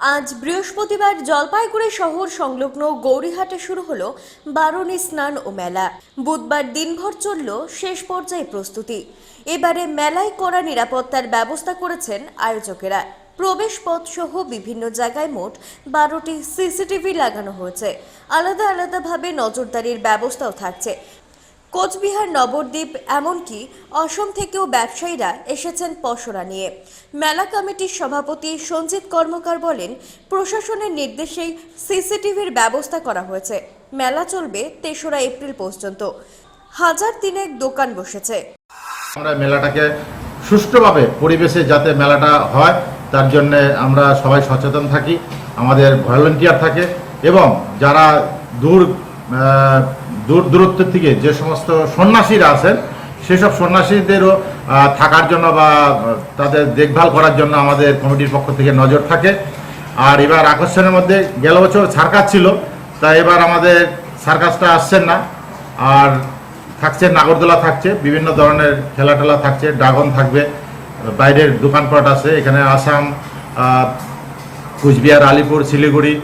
আজ বৃহস্পতিবার জলপাইগুড়ি শহর সংলগ্ন গৌরীহাটে শুরু হলো বারণী স্নান ও মেলা। বুধবার দিনভর চলল শেষ পর্যায়ে প্রস্তুতি। এবারে মেলায় করা নিরাপত্তার ব্যবস্থা করেছেন আয়োজকেরা। প্রবেশ পথ সহ বিভিন্ন জায়গায় মোট বারোটি সিসিটিভি লাগানো হয়েছে। আলাদা আলাদাভাবে নজরদারির ব্যবস্থাও থাকছে। কোচবিহার নবদ্বীপ, এমনকি অসম থেকেও ব্যবসায়ীরা এসেছেন পসরা নিয়ে। মেলা কমিটির সভাপতি সঞ্জিত কর্মকার বলেন, প্রশাসনের নির্দেশেই সিসিটিভির ব্যবস্থা করা হয়েছে। মেলা চলবে তেসরা এপ্রিল পর্যন্ত। হাজার তিনেক দোকান বসেছে। আমরা মেলাটাকে সুষ্ঠুভাবে পরিবেশে যাতে মেলাটা হয়, তার জন্য আমরা সবাই সচেতন থাকি, আমাদের ভলেন্টিয়ার থাকে, এবং যারা দূর দূর দূরত্ব থেকে যে সমস্ত সন্ন্যাসীরা আছেন, সেসব সন্ন্যাসীদেরও থাকার জন্য বা, তাদের দেখভাল করার জন্য আমাদের কমিটির পক্ষ থেকে নজর থাকে। আর এবার আকর্ষণের মধ্যে গেল বছর সার্কাস ছিল, তা এবার আমাদের সার্কাসটা আসছেন না। আর থাকছে নাগরদোলা থাকছে, বিভিন্ন ধরনের খেলা টেলা থাকছে, ড্রাগন থাকবে, বাইরের দোকানপাট আছে, এখানে আসাম কুচবিহার, আলিপুর, শিলিগুড়ি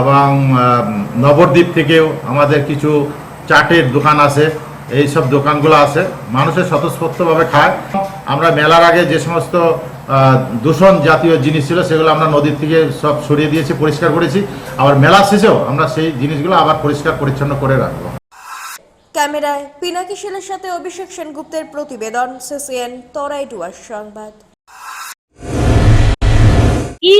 এবং আহ, নবদ্বীপ থেকেও আমাদের কিছু চাটের দোকান আছে। এই সব দোকানগুলো আছে। মানুষের স্বতঃস্ফূর্তভাবে খায়। আমরা মেলার আগে যে সমস্ত আহ, দূষণ জাতীয় জিনিস ছিল সেগুলো আমরা নদীর থেকে সব সরিয়ে দিয়েছি পরিষ্কার করেছি। আবার মেলা শেষেও আমরা সেই জিনিসগুলো আবার পরিষ্কার পরিচ্ছন্ন করে রাখব। ক্যামেরায় পিনাকি সেলের সাথে অভিষেক সেনগুপ্তের প্রতিবেদন সিসিএন তরাই ডুয়ার সংবাদ।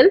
well